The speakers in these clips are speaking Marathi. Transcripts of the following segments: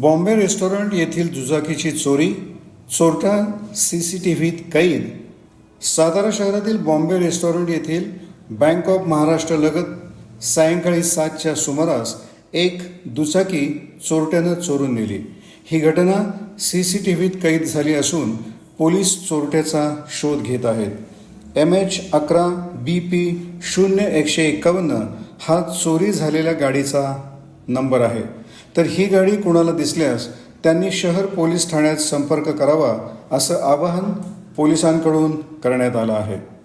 बॉम्बे रेस्टॉरंट येथील दुचाकीची चोरी चोरटा सी सी टी व्हीत कैद. सातारा शहरातील बॉम्बे रेस्टॉरंट येथील बँक ऑफ महाराष्ट्र लगत सायंकाळी सातच्या सुमारास एक दुचाकी चोरट्यानं चोरून नेली. ही घटना सी सी टी व्हीत कैद झाली असून पोलीस चोरट्याचा शोध घेत आहेत. एम एच अकरा बी पी शून्य एकशे एक्कावन्न हा चोरी झालेल्या गाडीचा नंबर आहे. तर ही गाडी कुणाला दिसल्यास त्यांनी शहर पोलीस ठाण्यात संपर्क करावा असं आवाहन पोलिसांकडून करण्यात आलं आहे.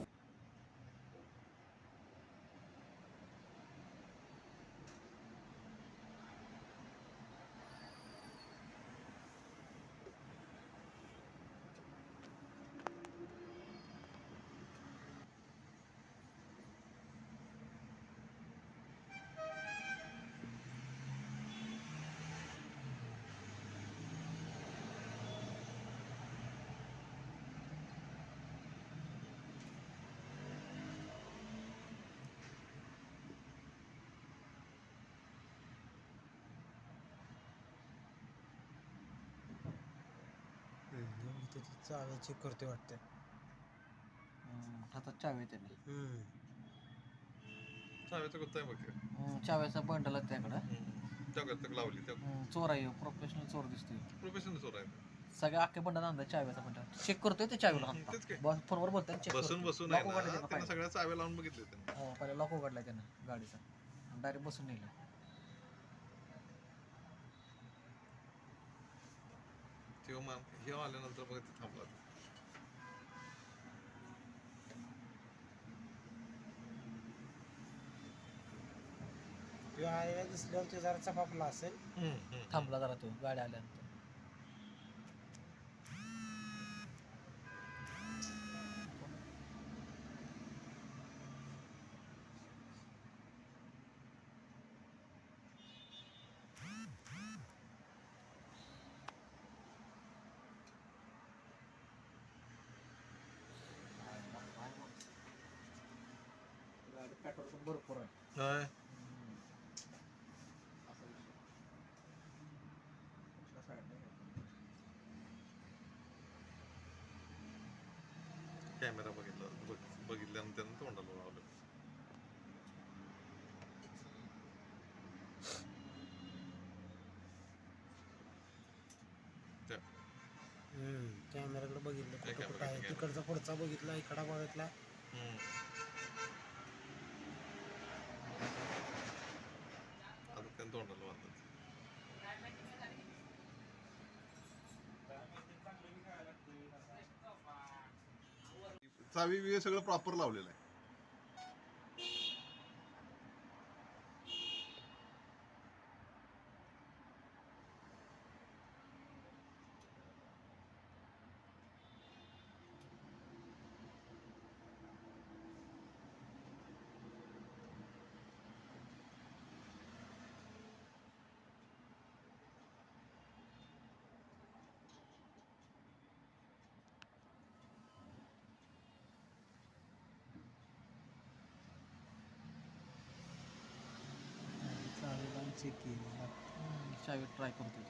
इथे ती चावी चेक करते वाटते. हातात चावी आहे त्याने चाव्याचं गुत्ता आहे बघ. हम्म, चाव्याचा बंडल आहे त्याकडं. लावली त्या हम्म, चोर आहे प्रोफेशनल चोर दिसतोय. प्रोफेशनल चोर आहे. सगळ्या अख्ख्या बंडल आणला चाव्याचा बंडल. चेक करतोय ते चावीला हम्म, तेच. बस फोनवर बोलताय चेक बसून बसून आहे ना. त्यानं सगळ्या चाव्या लावून बघितले त्याने. पहिला लॉक उघडलाय त्यानं गाडीचा. डायरेक्ट बसून नेलं. तेव्हा मा- हे आल्यानंतर बघ ते थांबला किंवा हायवे दिसल्यावर ते जरा चपापला असेल. थांबला जरा तो गाडी आल्यानंतर गाडी पेट्रोल पण भरपूर आहे. कॅमेरा बघितला बघ- बघितल्यानंतर त्यानं तोंडाला लावलं. त्या- कॅमेराकडे बघितलं कुठं कुठं आहे. तिकडचा पुढचा बघितला इकडा बघितला. हम्म. आता त्यानं तोंडाला बांधलं चावी बिवी सगळं प्रॉपर लावलेलं आहे चावी चेक केली चावी ट्राय करतोय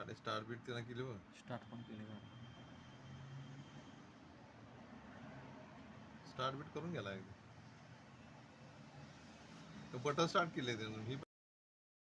तो स्टार्ट बीट त्यानं केली बघ. स्टार्ट पण केली स्टार्ट बीट करून गेला बटन स्टार्ट केले त्यानं. ही